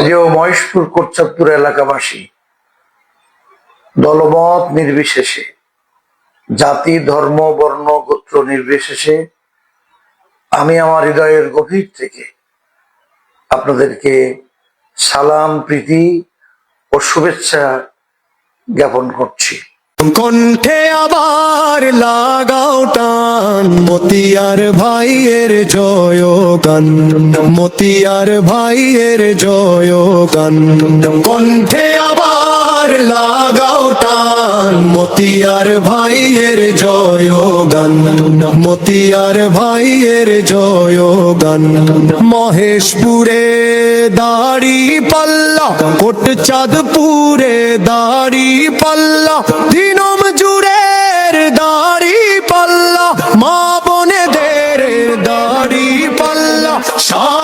প্রিয় মহেশপুর কোটচাঁদপুর এলাকাবাসী দলমত নির্বিশেষে, জাতি, ধর্ম, বর্ণ, গোত্র নির্বিশেষে আমি আমার হৃদয়ের গভীর থেকে আপনাদেরকে সালাম, প্রীতি ও শুভেচ্ছা জ্ঞাপন করছি। কণ্ঠে আবার লাগাও টান, মতিয়ার ভাইয়ের জয় গান মতিয়ার ভাইয়ের জয় গান কণ্ঠে আবার লাগাও টান মতিয়ার ভাইয়ের জয় মতিয়ার ভাইয়ের জয় গান মহেশপুরে দাড়ি পাল্লা, কোট চাঁদপুরে দাড়ি পাল্লা, দিনম জুড়ের দাড়ি পাল্লা, মা বোনেদের দাড়ি পাল্লা সারা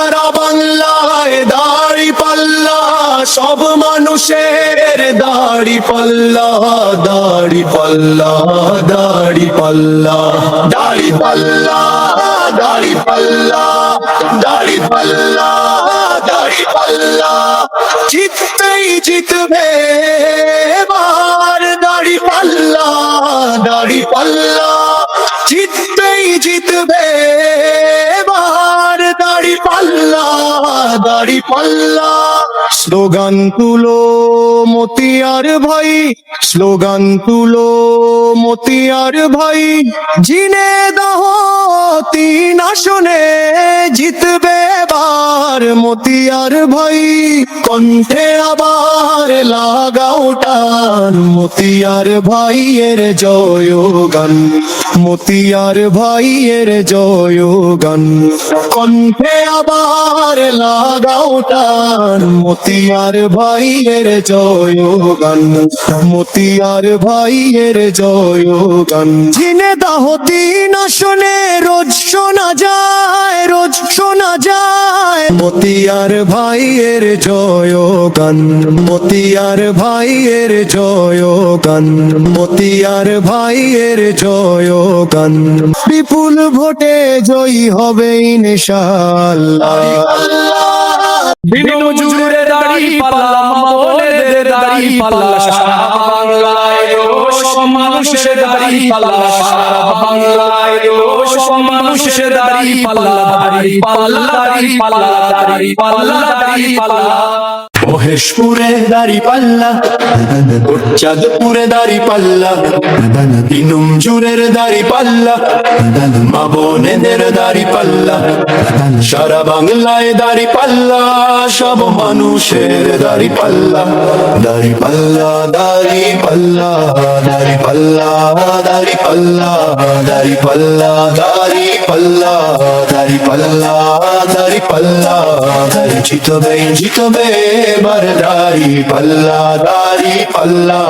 মানুষের দাড়ি পাল্লা দাড়ি পাল্লা দাড়ি পাল্লা দাড়ি পাল্লা দাড়ি পাল্লা দাড়ি পাল্লা দাড়ি পাল্লা। জিততেই জিতবে, এবার দাড়ি পাল্লা দাড়ি পাল্লা। জিততেই জিতবে, এবার দাড়ি পাল্লা দাড়ি পাল্লা। স্লোগান তুলো মতিয়ার ভাই, স্লোগান তুলো মতিয়ার ভাই। জিনে দাহ তিন আসনে জিতবে এবার মতিয়ার ভাই। কণ্ঠে আবার লাগাও টান মতিয়ার ভাইয়ের জয় গান মতিয়ার ভাইয়ের জয়গান। কণ্ঠে আবার লাগাও টান। মতিয়ার ভাইয়ের জয়গান। মতিয়ার ভাইয়ের জয়গান। ঝিনে দাহ দাহতি না শোনে রোজ শোনা যায়, রোজ শোনা যায়। মতিয়ার ভাইয়ের জয় গান মতিয়ার ভাইয়ের জয় গান মতিয়ার ভাইয়ের জয় গান বিপুল ভোটে জয়ী হবে ইনশাআল্লাহ। দিন মজুরে দাড়ি পাল্লা মামলেদের দাড়ি পাল্লা সারা বাংলায় সব মানুষের দাড়ি পাল্লা সারা বাংলায় সব মানুষের দাড়ি পাল্লা দাড়ি পাল্লা দাড়ি পাল্লা দাড়ি পাল্লা দাড়ি পাল্লা। মহেশপুরে দাড়ি পাল্লা চাঁদপুরে দাড়ি পাল্লা দিনুম জুরের দাড়ি পাল্লা মা বোনেদের দাড়ি পাল্লা সারা বাংলায় দাড়ি পাল্লা সব মানুষের দাড়ি পাল্লা দাড়ি পাল্লা দাড়ি পাল্লা দাড়ি পাল্লা দাড়ি পাল্লা দাড়ি পাল্লা দাড়ি পাল্লা দাড়ি পাল্লা দাড়ি পাল্লা দাড়ি জিতবে জিতবে মর্দারি পাল্লা দারি পাল্লা